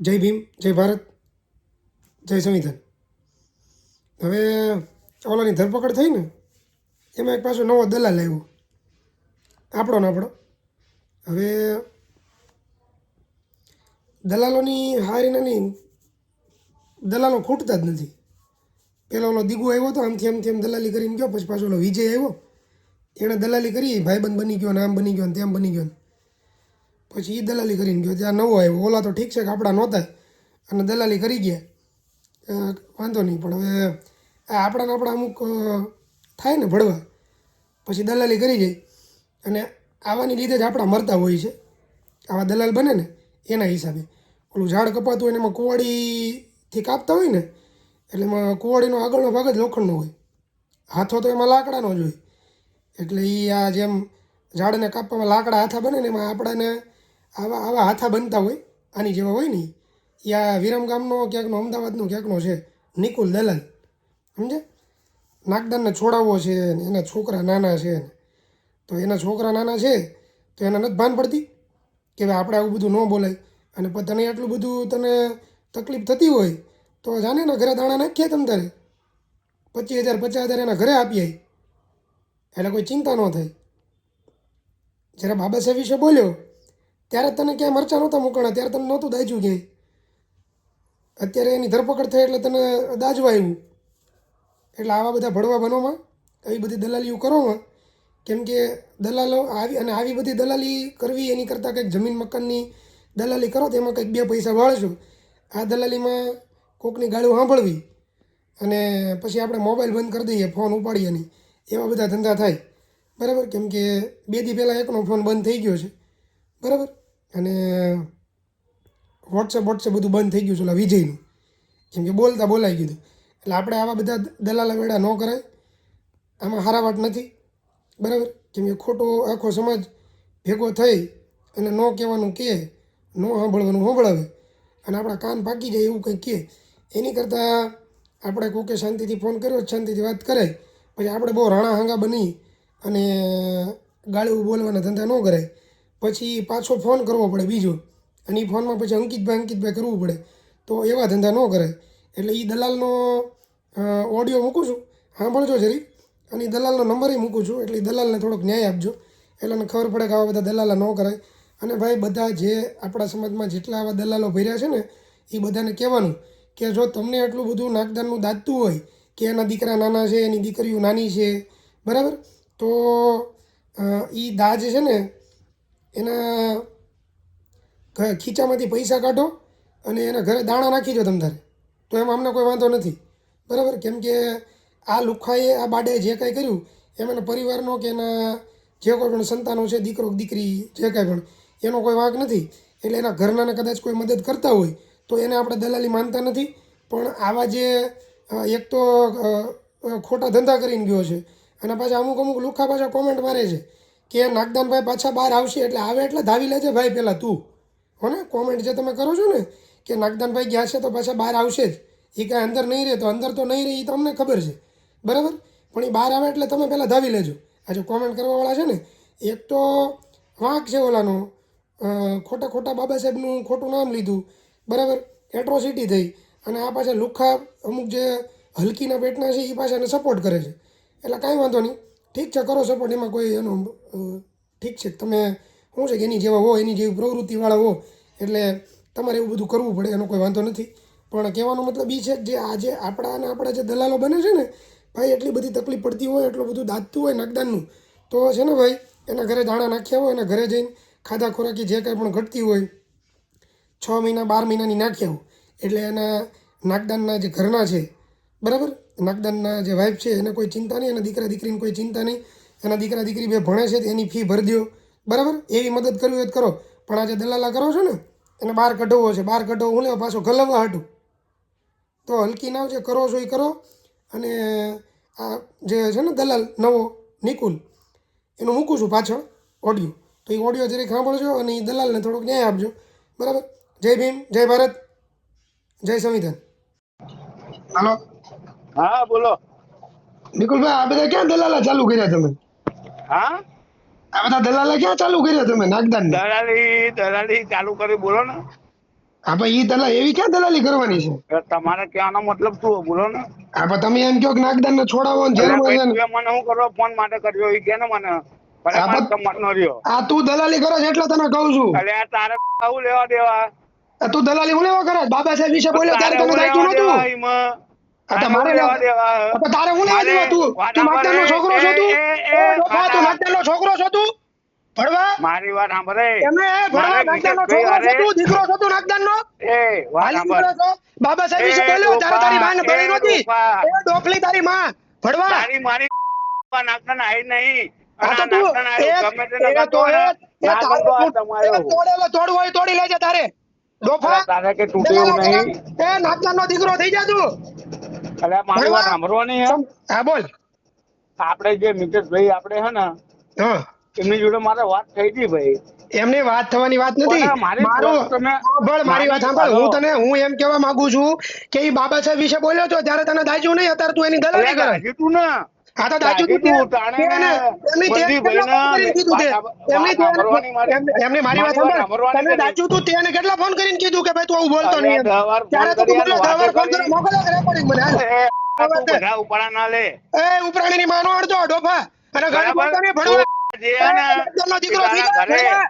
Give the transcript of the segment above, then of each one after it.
જય ભીમ, જય ભારત, જય સંવિધાન. હવે ઓલાની ધરપકડ થઈ ને, એમાં એક પાછો નવો દલાલ આવ્યો. આપણો ને આપણો. હવે દલાલોની હારી નાની દલાલો ખૂટતા જ નથી. પેલો ઓલો દીગુ આવ્યો હતો આમથી આમથી આમ દલાલી કરીને ગયો, પછી પાછો ઓલો વિજય આવ્યો. એણે દલાલી કરી, ભાઈબંધ બની ગયો ને આમ બની ગયો ને તેમ બની ગયો ને. પછી એ દલાલી કરીને ગયો. ત્યાં નવો આવ્યો. ઓલા તો ઠીક છે કે આપણા નહોતા. અને દલાલી કરી ગયા. વાંધો નહીં. પણ હવે આ આપણાને આપણા અમુક થાય ને ભળવા. પછી દલાલી કરી જાય અને આવાની લીધે જ આપણા મરતા હોય છે. આવા દલાલ બને ને એના હિસાબે. ઓલું ઝાડ કપાતું હોય ને એમાં કુવાડીથી કાપતા હોય ને, એટલે એમાં કુવાડીનો આગળનો ભાગ જ લોખંડનો હોય. હાથો તો એમાં લાકડાનો જ હોય. એટલે એ આ જેમ ઝાડને કાપવામાં લાકડા હાથા બને ને એમાં આપણાને આવા આવા હાથા બનતા હોય, આની જેવા હોય ને એ આ વિરમ ગામનો ક્યાંકનો, અમદાવાદનો ક્યાંકનો છે, નિકુલ દલાલ. સમજે? નાગદાનને છોડાવવો છે ને, એના છોકરા નાના છે ને. તો એના છોકરા નાના છે, તો એના નથી ભાન પડતી કે ભાઈ આપણે આવું બધું ન બોલાય. અને તને એટલું બધું તને તકલીફ થતી હોય, તો જાને ને ઘરે દાણા નાખીએ તમ તારે. પચીસ હજાર, પચાસ હજાર એના ઘરે આપીએ એટલે કોઈ ચિંતા ન થાય. જ્યારે બાબા સાહેબ વિશે બોલ્યો ત્યારે તને ક્યાંય મરચાં નહોતા મૂકણા ત્યારે તને નહોતું દાજ્યું ક્યાંય. અત્યારે એની ધરપકડ થઈ એટલે તને દાજવા આવ્યું એટલે આવા બધા ભડવા બનોમાં, આવી બધી દલાલીઓ કરોમાં, કેમ કે દલાલો આવી અને આવી બધી દલાલી કરવી એની કરતાં કંઈક જમીન મકાનની દલાલી કરો તો એમાં કંઈક બે પૈસા વાળશો આ દલાલીમાં કોકની ગાળું સાંભળવી અને પછી આપણે મોબાઈલ બંધ કરી દઈએ, ફોન ઉપાડીએ નહીં. એવા બધા ધંધા થાય. બરાબર? કેમ કે બે દી પહેલાં એકનો ફોન બંધ થઈ ગયો છે. બરાબર? અને વોટ્સએપ વોટ્સએપ બધું બંધ થઈ ગયું છે, ઓલા વિજયનું. કેમ કે બોલતા બોલાઈ ગયું એટલે આપણે આવા બધા દલાલા વેડા ન કરાય. આમાં હારા વાત નથી. બરાબર? કેમ કે ખોટો આખો સમાજ ભેગો થઈ અને ન કહેવાનું કહે, ન સાંભળવાનું સાંભળાવે. અને આપણા કાન પાકી જાય એવું કંઈક કહે. એની કરતાં આપણે કોકે શાંતિથી ફોન કર્યો શાંતિથી વાત કરે પછી આપણે બહુ રાણા હાંગા બની અને ગાળું બોલવાના ધંધા ન કરાય. પછી પાછો ફોન કરવો પડે બીજો. અને એ ફોનમાં પછી અંકિતભાઈ અંકિતભાઈ કરવું પડે. તો એવા ધંધા ન કરાય એટલે એ દલાલનો ઓડિયો મૂકું છું. સાંભળજો જરી. અને દલાલનો નંબરે મૂકું છું. એટલે દલાલને થોડોક ન્યાય આપજો. એટલે મને ખબર પડે કે આવા બધા દલાલા ન કરાય. અને ભાઈ બધા જે આપણા સમાજમાં જેટલા આવા દલાલો ભર્યા છે ને એ બધાને કહેવાનું કે જો તમને એટલું બધું નાગદાનનું દાજતું હોય કે એના દીકરા નાના છે, એની દીકરીઓ નાની છે, બરાબર? તો એ દાજ છે ને એના ખીચામાંથી પૈસા કાઢો અને એના ઘરે દાણા નાખી દો તમારે તો એમાં અમને કોઈ વાંધો નથી. બરાબર? કેમ કે આ લુખાએ, આ બાડે જે કાંઈ કર્યું, એમ એના પરિવારનો કે એના જે કોઈ પણ સંતાનો છે, દીકરો દીકરી, જે કાંઈ પણ, એનો કોઈ વાંક નથી. એટલે એના ઘરનાને કદાચ કોઈ મદદ કરતા હોય, તો એને આપણે દલાલી માનતા નથી. પણ આવા જે એક તો ખોટા ધંધા કરીને ગયો છે. અને પાછા અમુક અમુક લુખા પાછા કોમેન્ટ મારે છે. કે નાગદાનભાઈ પાછા બહાર આવશે એટલે આવે એટલે ધાવી લેજે ભાઈ પહેલાં તું. હો ને? કોમેન્ટ જે તમે કરો છો ને, કે નાગદાનભાઈ ગયા છે તો પાછા બહાર આવશે જ. એ કાંઈ અંદર નહીં રહે તો અંદર તો નહીં રહે એ તમને ખબર છે. બરાબર? પણ એ બહાર આવે એટલે તમે પહેલાં ધાવી લેજો. આ જે કોમેન્ટ કરવાવાળા છે ને, એક તો વાંક છે ઓલાનો ખોટા ખોટા બાબા સાહેબનું ખોટું નામ લીધું. બરાબર? એટ્રોસિટી થઈ. અને આ પાછા લુખ્ખા અમુક જે હલકીના પેટના છે એ પાછાને સપોર્ટ કરે છે. એટલે કાંઈ વાંધો નહીં. ઠીક છે, કરો સપોર્ટ એમાં કોઈ એનું ઠીક છે. તમે શું છે કે એની જેવા હો, એની જેવી પ્રવૃત્તિવાળા હો, એટલે તમારે એવું બધું કરવું પડે, એનો કોઈ વાંધો નથી. પણ કહેવાનો મતલબ એ છે જે આજે આપણા અને આપણા જે દલાલો બને છે ને, ભાઈ, એટલી બધી તકલીફ પડતી હોય, એટલું બધું દાંતતું હોય નાગદાનનું, તો છે ને ભાઈ, એના ઘરે દાણા નાખ્યા હોય, એના ઘરે જઈને ખાધા ખોરાકી જે કાંઈ પણ ઘટતી હોય, છ મહિના, બાર મહિનાની નાખ્યા હોય, એટલે એના નાગદાનના જે ઘરના છે બરાબર? નાગદાનના જે વાઇફ છે, એને કોઈ ચિંતા નહીં, એના દીકરા દીકરીને કોઈ ચિંતા નહીં. એના દીકરા દીકરી બે ભણે છે એની ફી ભરી દો બરાબર? એવી મદદ કરવી હોય કરો. પણ આ જે દલાલા કરો છો ને, એને બહાર કઢાવવો છે. બહાર કઢવો, હું લેવા પાછો ગલવવા હાટું. તો હલકી નાવ જે કરો છો એ કરો. અને આ જે છે ને દલાલ, નવો, નિકુલ, એનું મૂકું છું પાછળ ઓડિયો તો એ ઓડિયો જરીક સાંભળજો અને એ દલાલને થોડોક ન્યાય આપજો. બરાબર? જય ભીમ, જય ભારત, જય સંવિધાન. હાલો. હા બોલો. નિકુલભાઈ આ બધા ક્યાં દલાલા ચાલુ કર્યા તમે? હા? આ બધા દલાલા ક્યાં ચાલુ કર્યા તમે નાગદાન દલાલી દલાલી ચાલુ કરી બોલો ને. હા ભાઈ ઈ દલાલ એવી ક્યાં દલાલી કરવાની છે? તમારે ક્યાંનો મતલબ શું બોલો ને. હા પણ તમે એમ કહો કે નાગદાન ને છોડાવો ને જેલમાં મને હું કરવા ફોન માટે કર્યો એ કે ને મને. આ તું દલાલી કરે છે એટલે તને કહું છું. અરે તારે આવું લેવા દેવા. તું દલાલી હું લેવા કરે? બાબા સાહેબ વિશે બોલ્યો તારે ત્યારે તમે દાયતું લેવા તારે તમારે હું લેવા દેવા તારે હું લેવા દેવા તું? તું નાગદાનનો છોકરો છો તું? ડોફા, તું. નાગદાનનો છોકરો છો તું? મારી વાત સાંભળે. એમને છોકરો છો તું? દીકરો છો તું એ વાત સાંભળ. બાબા સાહેબ વિશે બોલ્યો તારી ભણી નહોતી. એ ડોફલી તારી માં. તારી મારી નહીં. ને, તોડી. લેજે તારે. ડોફા. અરે તારે કે તૂટે નહીં. એ નાગદાનનો દીકરો થઈ જા તું. એટલે મારી. વાત સાંભળવાની હે? હા બોલ. આપણે જે મિતેશભાઈ આપણે હે ને હા. એમની જોડે મારે વાત થઈ હતી ભાઈ. એમની વાત થવાની વાત નથી. સાંભળ મારી વાત સાંભળ. હું તને હું એમ કહેવા માંગુ છું કે એ બાબા સાહેબ વિશે બોલ્યો છો ત્યારે તને દાજુ નહીં અત્યારે તું એની દલાલી કરે. તું ને. હા તો દાજ્યું એમને તું, તે- ને તે તે? તે- મારી- વાત સાંભળ કરી. દાજ્યું તું તેને કેટલા ફોન કરીને કીધું કે ભાઈ તું આવું બોલતો નહીં ત્યારે તું વાર વાતે ફોન કરી. મોકલો recording મને તું ઉપાડા ના લે એ ઉપરાણીની માનો અડધો ડોફા અને ગાડી? બોલતા નહીં ભણવા તું ને, દીકરો તારા તારા.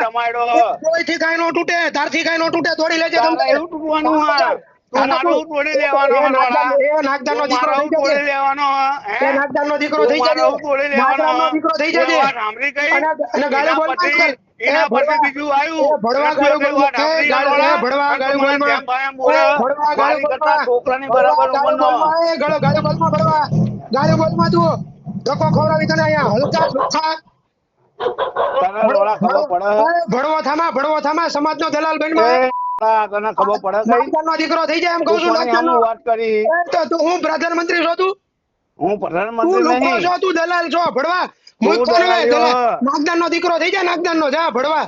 ચમાડો. કોઈથી કાંઈ નો તૂટે તારથી કાંઈ નો તૂટે તોડી લેજે તારે તમ તૂટવાનું દીકરો થઈ ગાળો એના પછી- બીજું આવ્યું. ભણવા ના છોકરાની બરાબર ઉંમરનો. ગાળો- ગાળો બોલમાં. ગાળો બોલમાં ધક્કો ખવડાવી તને અહીંયા. હલકા થામા ભણવો થામા સમાજનો દલાલ એ, બનવા તને ખબર પડે કઈ નાગદાનનો દીકરો થઈ જાય એમ કહું છું નાગદાનનો. વાત કરી તો તું હું પ્રધાનમંત્રી છો તું હું પ્રધાનમંત્રી નહીં તું લોકો છો તું દલાલ છો ભડવા નો દલાલ. હો. નાગદાનનો દીકરો થઈ જાય નાગદાન નો જા ભડવા